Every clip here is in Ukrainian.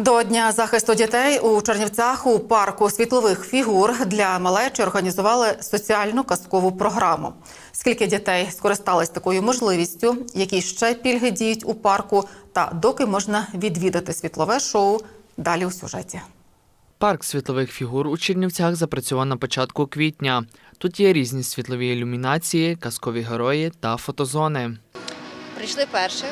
До дня захисту дітей у Чернівцях у парку світлових фігур для малечі організували соціальну казкову програму. Скільки дітей скористались такою можливістю, які ще пільги діють у парку, та доки можна відвідати світлове шоу. Далі у сюжеті. Парк світлових фігур у Чернівцях запрацював на початку квітня. Тут є різні світлові ілюмінації, казкові герої та фотозони. Прийшли перше,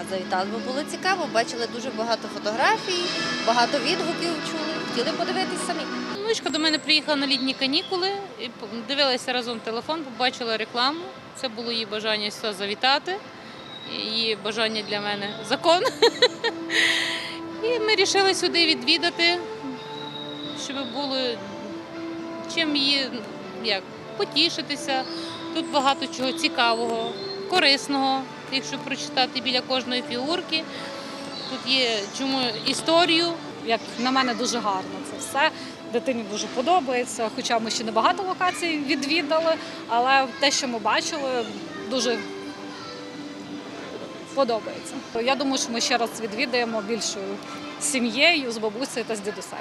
а завітали, бо було цікаво. Бачили дуже багато фотографій, багато відгуків чули. Хотіли подивитись самі. Внучка до мене приїхала на літні канікули і дивилася разом телефон, побачила рекламу. Це було її бажання сюди завітати. Її бажання для мене закон. І ми вирішили сюди відвідати, щоб було чим її як, потішитися. Тут багато чого цікавого, корисного, якщо прочитати біля кожної фігурки. Тут є чому історію, як на мене, дуже гарно це все. Дитині дуже подобається. Хоча ми ще не багато локацій відвідали, але те, що ми бачили, дуже подобається. Я думаю, що ми ще раз відвідаємо більшою сім'єю з бабусею та з дідусем.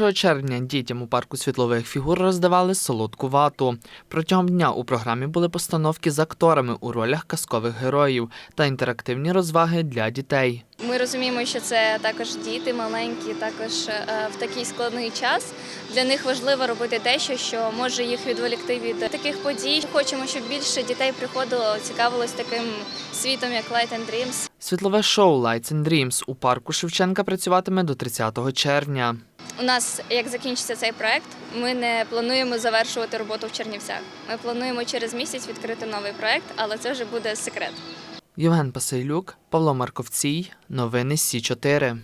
1 червня дітям у парку світлових фігур роздавали солодку вату. Протягом дня у програмі були постановки з акторами у ролях казкових героїв та інтерактивні розваги для дітей. Ми розуміємо, що це також діти маленькі, також е, в такий складний час. Для них важливо робити дещо, що може їх відволікти від таких подій. Хочемо, щоб більше дітей приходило, цікавилось таким світом, як Light and Dreams. Світлове шоу Lights and Dreams у парку Шевченка працюватиме до 30 червня. У нас, як закінчиться цей проект, ми не плануємо завершувати роботу в Чернівцях. Ми плануємо через місяць відкрити новий проект, але це вже буде секрет. Євген Пасилюк, Павло Марковцій. Новини Сі 4